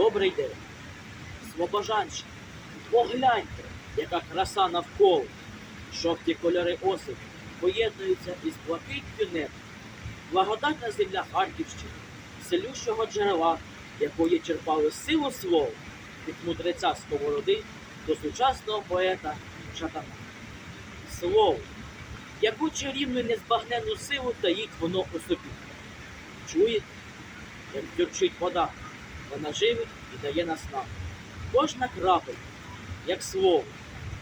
Добрий день, Слобожанщина, погляньте, яка краса навколо. Жовті кольори осені поєднуються із блакиттю неба. Благодатна земля Харківщини, селющого джерела, якої черпали силу слова від мудреця Сковороди до сучасного поета Шатана. Слово, яку чарівну незбагненну силу таїть воно у собі. Чуєте, як дзюрчить вода, вона живить і дає наснагу. Кожна крапелька, як слово,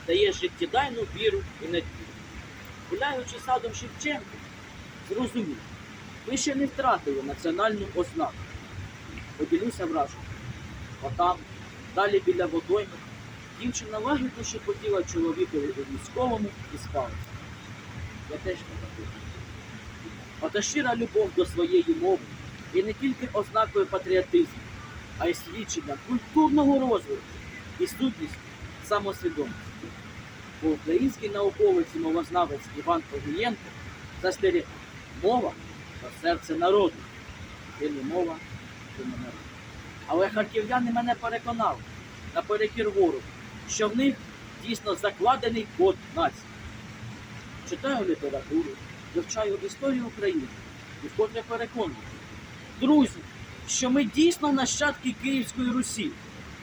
дає життєдайну віру і надію. Гуляючи садом Шевченка, зрозумів, ви ще не втратили національну ознаку. Поділюся враженням. Отам, далі біля водойми, дівчина лагідно шепотіла чоловікові у військовому і спала. Я теж не такий. Ота щира любов до своєї мови є не тільки ознакою патріотизму, а й свідченням культурного розвитку і сутність самосвідомості. Бо український науковець і мовознавець Іван Огієнко застеріг мова то серце народу, і не мова, то не народ. Але харків'яни мене переконали наперекір ворогу, що в них дійсно закладений код нації. Читаю літературу, вивчаю історію України і вкотре переконаний. Друзі, що ми дійсно нащадки Київської Русі,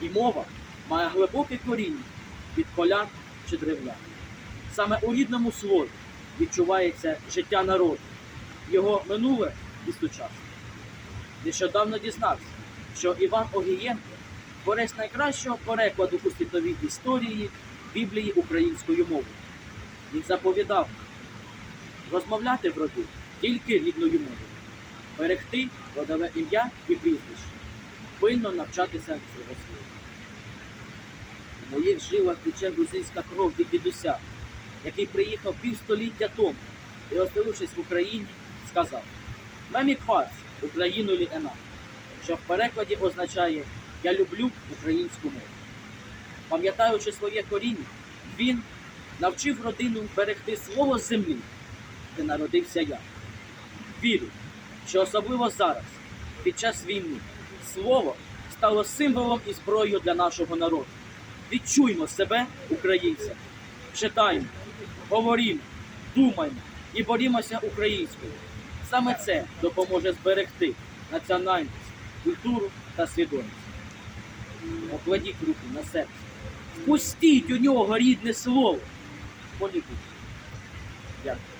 і мова має глибоке коріння від полян чи древлян. Саме у рідному слові відчувається життя народу, його минуле і сучасне. Нещодавно дізнався, що Іван Огієнко творець найкращого перекладу у світовій історії Біблії українською мовою. Він заповідав розмовляти в роду тільки рідною мовою, берегти родове ім'я і прізвище, пильно навчатися свого слова. У моїх жилах тече грузинська кров від дідуся, який приїхав півстоліття тому і, оселившись в Україні, сказав Мемі Кварц, Україну лі ена, що в перекладі означає Я люблю українську мову. Пам'ятаючи своє коріння, він навчив родину берегти свого землі, де народився я. Вірю, що особливо зараз, під час війни, слово стало символом і зброєю для нашого народу. Відчуймо себе українцями, читаємо, говоримо, думаємо і борімося українською. Саме це допоможе зберегти національність, культуру та свідомість. Покладіть руку на серце. Впустіть у нього рідне слово. Полюбіть. Дякую.